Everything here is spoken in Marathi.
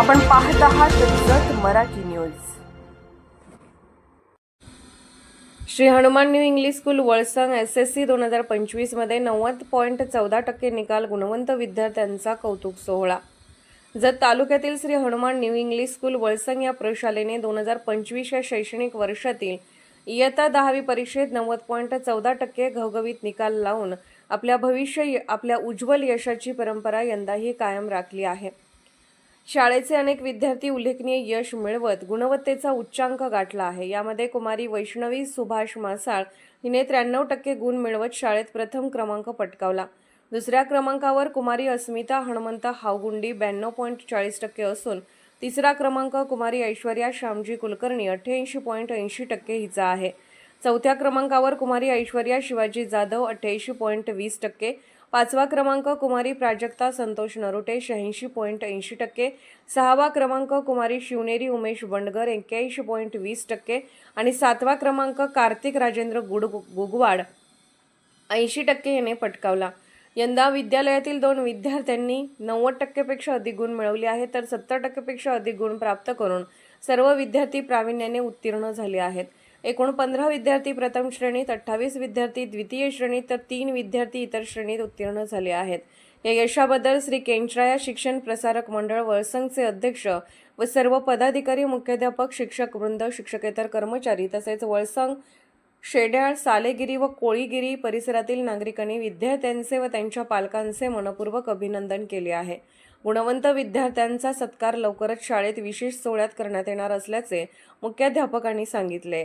आपण पाहत आहात Jat Marathi news. Shri Hanuman new English school Valsang S S C दोन हजार पंचवीसमध्ये नव्वद पॉईंट चौदा टक्के निकाल गुणवंत विद्यार्थ्यांचा कौतुक सोहळा. जत तालुक्यातील Shri Hanuman new English school Valsang या प्रशालेने दोन हजार पंचवीस या शैक्षणिक वर्षातील इयत्ता दहावी परीक्षेत नव्वद पॉईंट चौदा टक्के घवघवीत निकाल लावून आपल्या भविष्य आपल्या उज्ज्वल यशाची परंपरा यंदाही कायम राखली आहे. शाळेचे अनेक विद्यार्थी उल्लेखनीय यश मिळवत गुणवत्तेचा उच्चांक गाठला आहे. यामध्ये कुमारी वैष्णवी सुभाष मासाळ हिने त्र्याण्णव टक्के गुण मिळवत शाळेत प्रथम क्रमांक पटकावला. दुसऱ्या क्रमांकावर कुमारी अस्मिता हनुमंत हावगुंडी ब्याण्णव पॉईंट चाळीस टक्के असून तिसरा क्रमांक कुमारी ऐश्वर्या श्यामजी कुलकर्णी अठ्ठ्याऐंशी पॉईंट ऐंशी टक्के हिचा आहे. चौथ्या क्रमांकावर कुमारी ऐश्वर्या शिवाजी जाधव अठ्ठ्याऐंशी पॉईंट वीस टक्के पाचवा क्रमांक कुमारी प्राजक्ता संतोष नरोटे शहाऐंशी पॉईंट ऐंशी टक्के. सहावा क्रमांक कुमारी शिवनेरी उमेश बंडगर एक्क्याऐंशी पॉईंट वीस टक्के. आणि सातवा क्रमांक कार्तिक राजेंद्र गुड गुगवाड ऐंशी टक्के याने पटकावला. यंदा विद्यालयातील दोन विद्यार्थ्यांनी नव्वद टक्केपेक्षा अधिक गुण मिळवले आहेत तर सत्तर टक्केपेक्षा अधिक गुण प्राप्त करून सर्व विद्यार्थी प्रावीण्याने उत्तीर्ण झाले आहेत. एकूण पंधरा विद्यार्थी प्रथम श्रेणीत अठ्ठावीस विद्यार्थी द्वितीय श्रेणीत तर तीन विद्यार्थी इतर श्रेणीत उत्तीर्ण झाले आहेत. या यशाबद्दल श्री केंचराया शिक्षण प्रसारक मंडळ वळसंगचे अध्यक्ष व सर्व पदाधिकारी मुख्याध्यापक शिक्षक वृंद शिक्षकेतर कर्मचारी तसेच वळसंग शेड्याळ सालेगिरी व कोळीगिरी परिसरातील नागरिकांनी विद्यार्थ्यांचे व त्यांच्या पालकांचे मनपूर्वक अभिनंदन केले आहे. गुणवंत विद्यार्थ्यांचा सत्कार लवकरच शाळेत विशेष सोहळ्यात करण्यात येणार असल्याचे मुख्याध्यापकांनी सांगितले.